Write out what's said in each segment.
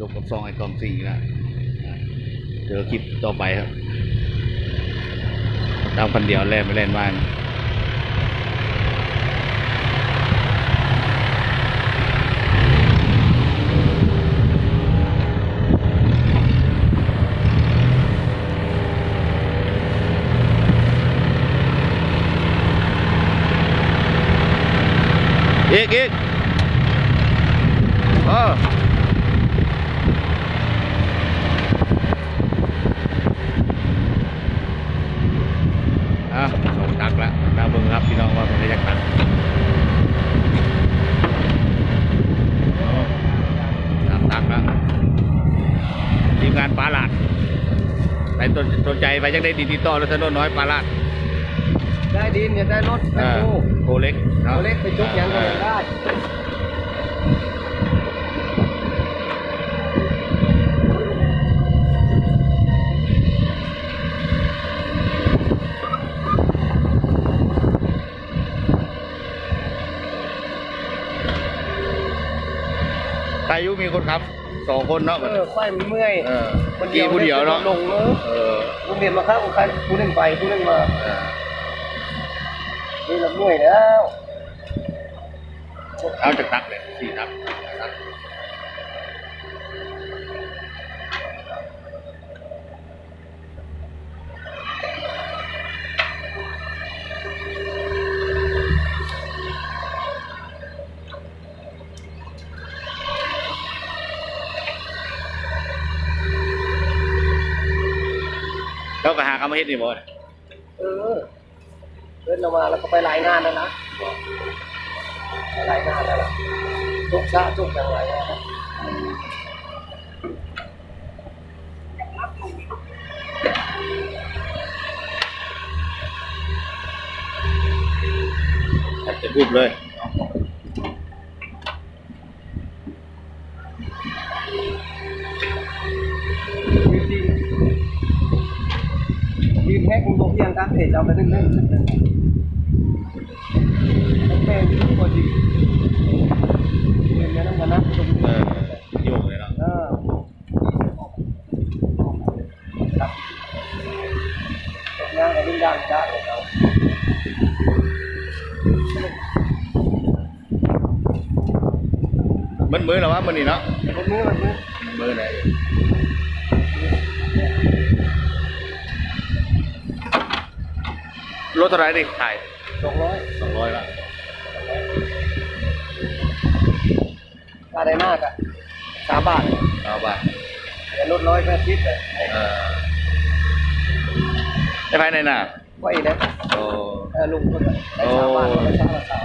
จบกับซองไอคอมสี่แล้วอะเจอคลิปต่อไปครับ ตามคนเดียวแล่นไปเล่นบ้างอีกอีกเอออะส่งตักแล้วตามเบิ่งครับพี่น้องว่าเป็นระยะตักตามตักแล้วทีมงานปลาลาดไปสนสนใจไปยังได้ดีติดต่อรถถนนน้อยปลาลาด ได้ดินเนี่ยได้รถได้อ่าโูโกเล็กเอาเล็กไปจุกยังก็ยังได้ ครอยุมีคนขับสองคนเนาะเออควายมันเมื่อยเออกี่ผู้เดียวเนาะลงเนอะเออผู้เรียนมาครับผู้ใครผู้หนึ่งไปผู้หนึ่งมาเออนี่เราเมื่อยแล้วเอาจากตักเลยสี่ตักตัก แล้วก็หากรรมเฮ็ดนี่บ่เออเดินเรามาแล้วก็ไปรายงานแล้วนะไปรายงานแล้วล่ะจุกซะจุกจังไรนะจะบุบเลย กคุณบอกยังการเทรดเราไปเรื่อยๆเรื่อยๆเป็นตัวจริงเป็นอย่างนั้นกันนะตรงเอนี้อโยกเลยเนาะเออตกงานกับดิ้นดันได้เรามันมือเหรอวะมันนี่เนาะคนมือมันมือมือไหน รถเท่าไหรดิถ่ายสองร้อยสองร้อยละตาได้มากอะสามบาทเอาบาทแต่ลดร้อยแปดสิบเลยเออไอ้ไฟในน่ะไว้นะโอ้ เออลุงคนละสามบาทคนละสามละสาม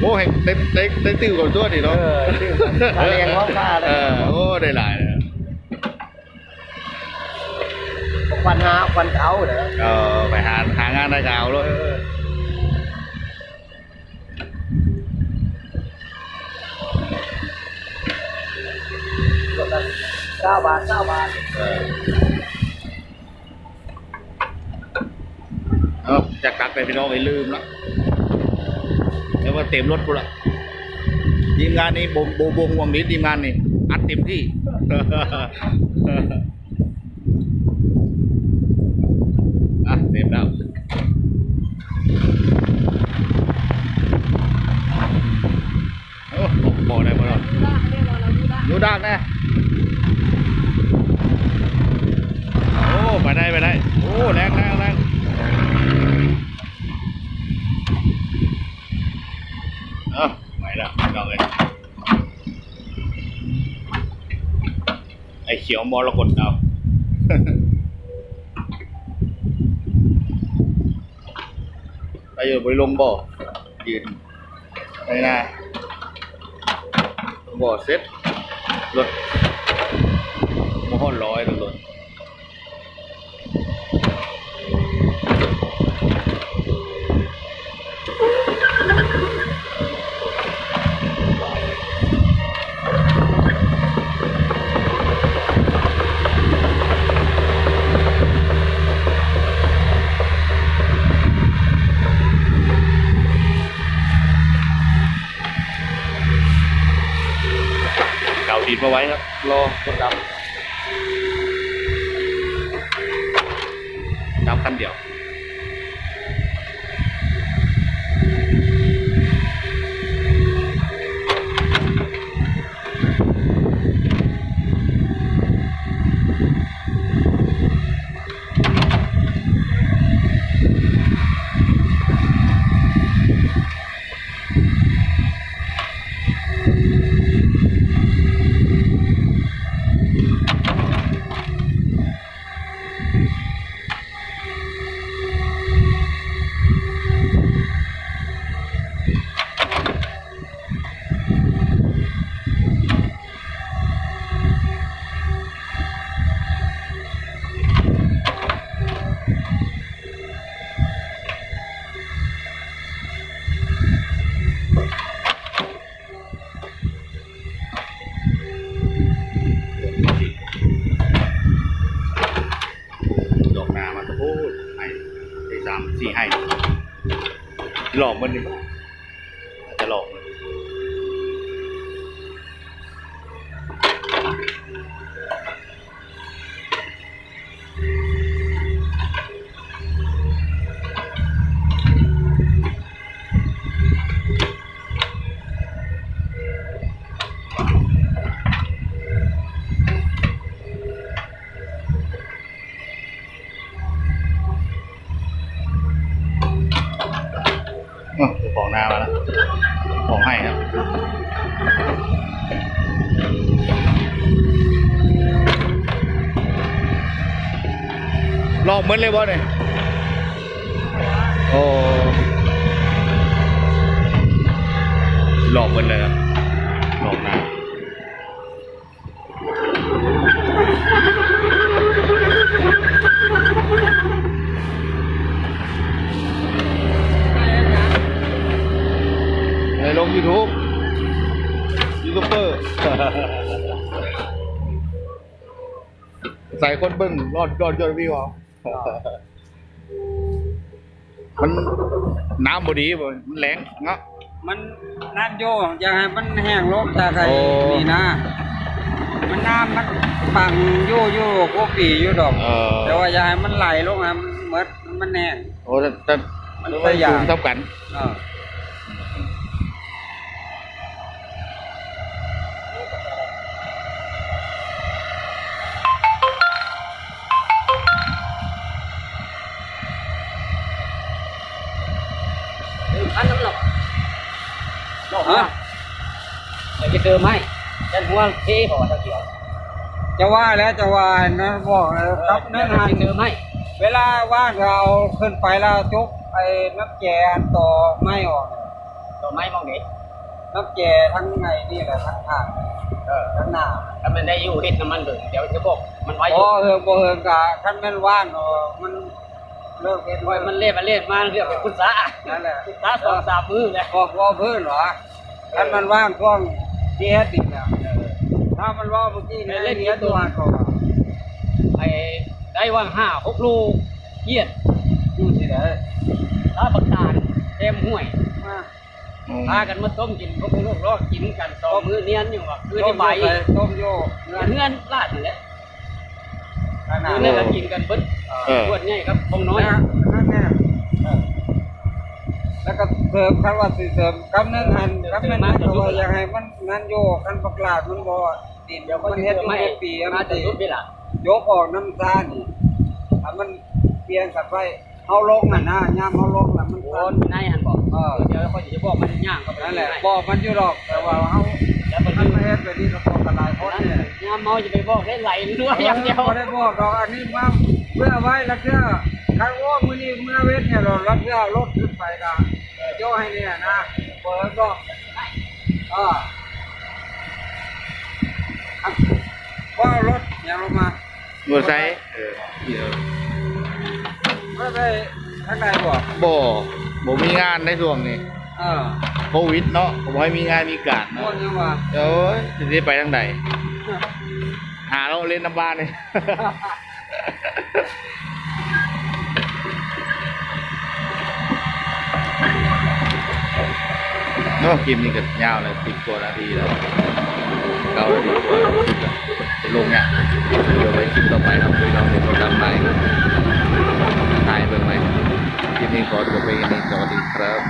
โหเห็นเต็มเต็มเต็มติ้วกับตัวดิเนาะเออติ้วกันค่าแรงพร้อมค่าอะไรเออโอ้ได้หลายเลย ควันหาควันเอาเด้อเออไปหาหางานได้ก็เอาเลยลดละเก้าบาทเก้าบาทเออเอาจะกลับไปพี่น้องไปลืมแล้วแล้วว่าเต็มรถกูละทีมงานนี้โบโบโบห่วงนี้ทีมงานนี่อัดเต็มที่ อะเต็มแล้วโอ้บอกได้บ่ล่ะยูดักนะโอ้ไปได้ไปได้ โอ้แรงแรงแรงเอ้าไหวละลองเลย ไอ้ เขียวมรกตเอาไปอยู่บริลงบ่อยืนไปนะบ่อเซ็ตรถมอห้อนร้อยรถ มาไว้ครับรอคนดำดำคันเดียว ดอกนามันก็พูดให้ได้สามสี่ให้ หลอกมันหนึ่งอาจจะหลอกมันอะเจ้า ขอองให้ครับลอกเหมือนเลยวะเนี่ยโอ้หลอกเหมือนเลยครับ คนเบิ้งรอดรอดยอดวิวเอามันน้ำบดีบ่มันแรงเนาะมันน้ำโยอยากให้มันแห้งลงจากไอ้โอ้นี่นะ มันน้ำมันปังโยโย่โกปีอยู่ดอกเออแต่ว่าอยากให้มันไหลลงให้มันเมดมันแห้งโอ้แต่แต่มันมันตัวอย่างสูงเท่ากันเอออัน อยากจะเจอไหมยันหัวเท่บอกว่าจะเกี่ยวจะว่าแล้วจะว่านะบอกเลยครับนั่นอยาหักนจะเจอไหมเวลาว่างก็เอาขึ้นไปแล้วจกไอ้น้ำแกนต่อไม้ออกดอกไม้มองเด็กน้ำแกทั้งไงนี่แหละทั้งทางเออทั้งหน้าถ้ามันได้อยู่เฮ็ดน้ำมันเดือดเดี๋ยวจะบอกมันไว้อพยู่อเฮิงบ่เฮิงกะคันแม่นว่างเออมันเลิกเฮ็ดไว้ไว้มัมันนเล่มันเล่มาเรียกเป็นคุณสานั่นแหละคุณสาสองสามมือเลยพอพอพื้นเหรอคันมันว่างช่วง ที่เฮ็ดอีกแล้วถ้ามันว่างเมื่อกี้เนี่ยเล่นเฮ็ดตัวก่อนไอ้ได้ว่างห้าหกลูกเยียดอยู่ที่ไหนถ้าประกาศเต็มห้วยมาพากันมาต้มกินพวกลูกรอกินกันสองมื้อเนียนอยู่ว่าคือต้ที่มใบโยกต้มโยกเงินเงื่อนลาดนั่นแหละขนาดคือเนี่ยก็กินกันเบิ้ลเออขวดใหญ่ครับคงน้อยนั่น แล้วก็เสริมคำว่าสิเสริมคำนึงหันคำนึงหันก็ว่าอยากให้มันนั่นโยกคันประกาศมันบ่ดินมันเฮ็ดไม่ไม่ปีมามันจะสิยุบไปล่ะยกออกน้ำตานี่ถ้ามันเปลี่ยนสัตว์ไปเอาลงน่ะนะยามเอาลงน่ะมันโอนนายหันบอกเออเดี๋ยวเขาจะบอกมันย่างก็นั่นแหละบอกมันอยู่หรอกแต่ว่าเฮาแล้วมันมันมาเฮ็ดไปนี่ก็พอกันหลายคนเนี่ยย่ามเมาจะไปบอกได้ไหลด้วยอย่างเดียวบ่ได้บอกดอกอันนี้มาเพื่อไว้แล้วเพื่อ คันว่ามื้อนี้มื้อเวทเนี่ยเรารับเพื่อรถขึ้นไปก็โยให้เนี่ยนะเปิดก็เอออะว่ารถอย่างลงมามอเตอร์ไซค์เออเดี๋ยวไม่ไปทางใดบ่บ่บ่มีงานในช่วงนี้เออโควิดเนาะผมให้มีงานมีการพวเนาะกยังว่าเดี๋ยวจะได้ไปทางไหนหาเราเล่นน้ำบ้านเลย นาะคลิปนี้ก็ยาวเลยสิบกว่านาทีแล้วเก้านาทีกว่าลงเนี่ยเดี๋ยวไปคลิปต่อไปครับพี่น้องเดี๋ยวเราตามไปครับถ่ายเบิ่งไหมคลิปนี้ขอจบไปแค่นี้สวัสดีครับ